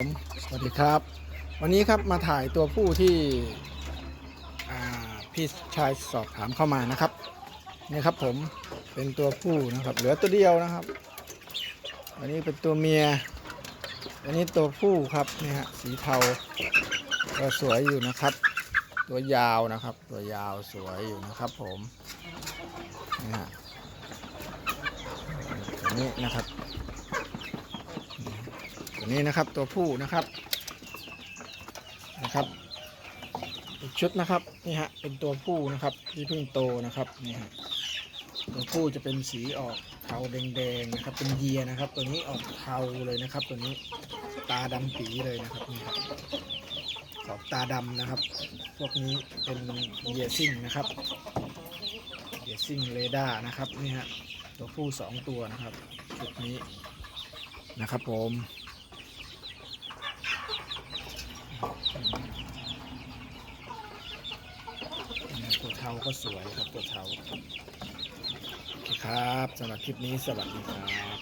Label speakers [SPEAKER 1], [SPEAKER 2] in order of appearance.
[SPEAKER 1] ผมสวัสดีครับ วันนี้ครับมาถ่ายตัวผู้ที่พี่ชายสอบถามเข้ามานะครับนี่ครับผมเป็นตัวผู้นะครับ เหลือตัวเดียวนะครับ อันนี้เป็นตัวเมีย อันนี้ตัวผู้ครับนี่ฮะสีเทาก็สวยอยู่นะครับ ตัวยาวนะครับ ตัวยาวสวยอยู่นะครับผมนี่ฮะตัวนี้นะครับ นี้นะครับตัวผู้นะครับนะครับอีกชุดนะครับนี่ฮะเป็นตัวผู้นะครับที่เพิ่งโตนะครับนี่ฮะตัวผู้จะเป็นสีออกเทาแดงๆนะครับ เป็นเยียนะครับ ตัวนี้ออกเทาเลยนะครับ ตัวนี้ตาดำปีเลยนะครับนี่ครับออกตาดำนะครับ พวกนี้เป็นเยียซิ่งนะครับเยียซิ่งเรดาร์นะครับนี่ฮะตัวผู้สองตัวนะครับชุดนี้นะครับผม ตัวเทาก็สวยครับตัวเทาครับสำหรับคลิปนี้สวัสดีครับ